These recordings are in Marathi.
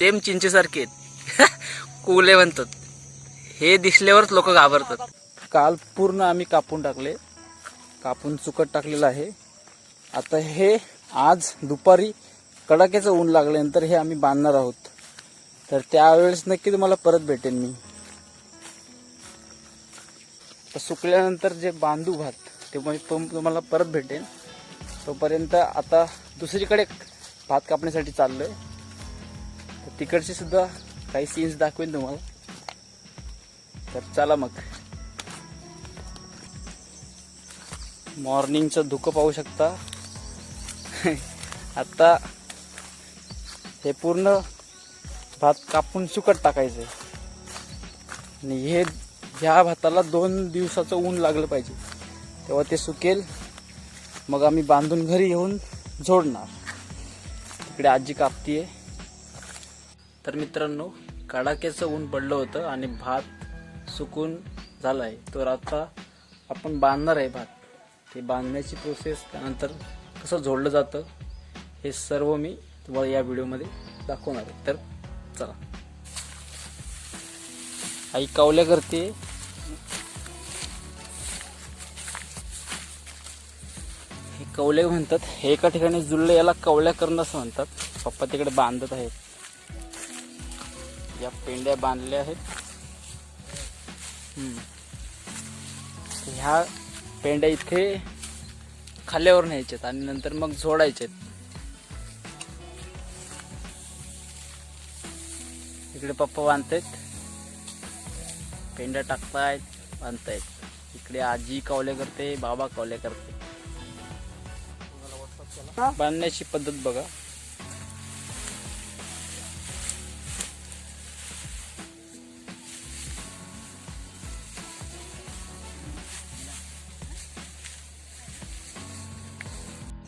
तेम चिंचेसारखे आहेत. कुले म्हणतात. हे दिसल्यावरच लोक घाबरतात. काल पूर्ण आम्ही कापून टाकले. कापून चुकट टाकलेलं आहे. आता हे आज दुपारी कडाक्याचं ऊन लागल्यानंतर हे आम्ही बांधणार आहोत. तर त्यावेळेस नक्की तुम्हाला परत भेटेन मी. सुकल्यानंतर जे बांधू भात ते तो तुम्हाला परत भेटेन. तोपर्यंत आता दुसरीकडे भात कापण्यासाठी चाललोय. आहे तिकडचे सुद्धा काही सीन्स दाखवेन तुम्हाला. तर चला मग. मॉर्निंगचं धुकं पाहू शकता. आता हे पूर्ण भात कापून सुकट टाकायचं आणि हे ह्या भाताला दोन दिवसाचं ऊन लागलं पाहिजे. तेव्हा ते सुकेल. मग आम्ही बांधून घरी येऊन जोडणार तिकडे आजी कापतीये. तर मित्रांनो कडाक्याचं ऊन पडलं होतं आणि भात सुकून झाला आहे तर आता आपण बांधणार आहे भात. ते बांधण्याची प्रोसेस त्यानंतर कसं जोडलं जातं हे सर्व मी तुम्हाला या व्हिडिओमध्ये दाखवणार आहे. तर चला. आई कावल्या करते. हे कवले म्हणतात हे एका ठिकाणी जुळलं याला कवल्या करणं असं म्हणतात. पप्पा तिकडे बांधत आहेत. या पेंड्या बांधल्या आहेत. ह्या पेंड्या इथे खाल्यावर न्यायच्यात आणि नंतर मग झोडायच्यात इकडे पप्पा बांधतायत. पेंड्या टाकतायत बांधतायत. इकडे आजी कावले करते बाबा कावले करते. बांधण्याची पद्धत बघा.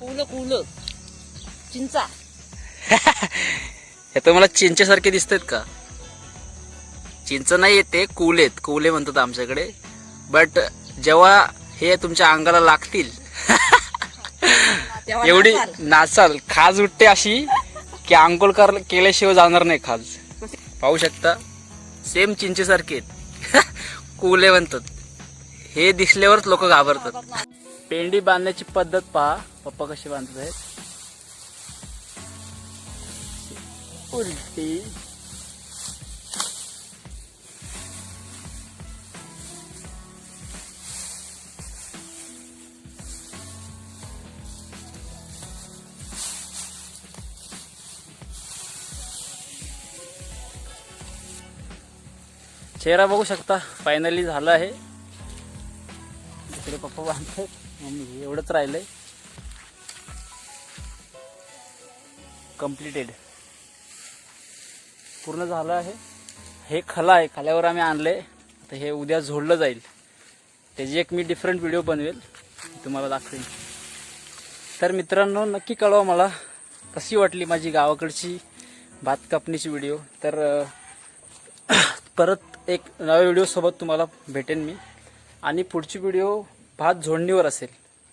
कुलं कुलं चिंचा. हे तर मला चिंचेसारखे दिसतात का? चिंच नाही येते कुले आहेत. कुले म्हणतात आमच्याकडे. बट जेव्हा हे तुमच्या अंगाला लागतील एवढी नाचाल. खाज उठते अशी की अंघोळ कर केल्याशिवाय जाणार नाही खाज. पाहू शकता? सेम चिंचेसारखे आहेत. कुले म्हणतात. हे दिसल्यावरच लोक घाबरतात. पेंडी बांधण्याची पद्धत पहा. पप्पा कशी बांधत आहेत. उलटी. चेहरा बघू शकता. फायनली झालं आहे. इकडे पप्पा बांधतात मम्मी एवढंच राहिलंय. कम्प्लिटेड पूर्ण झालं आहे. हे खला आहे. खाल्यावर आम्ही आणले आता हे उद्या झोडलं जाईल. त्याची एक मी डिफरंट व्हिडिओ बनवेल. तुम्हाला दाखवेन. तर मित्रांनो नक्की कळवा मला कशी वाटली माझी गावाकडची भात कापणीची व्हिडिओ तर परत एक नव्या व्हिडिओसोबत तुम्हाला भेटेन मी. आणि पुढची व्हिडिओ भात झोडणीवर असेल.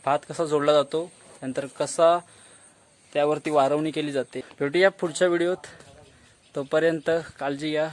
भात कसा जोडला जातो नंतर कसा त्यावरती वारवणी केली जाते. भेटूया पुढच्या व्हिडिओत तोपर्यंत काळजी घ्या.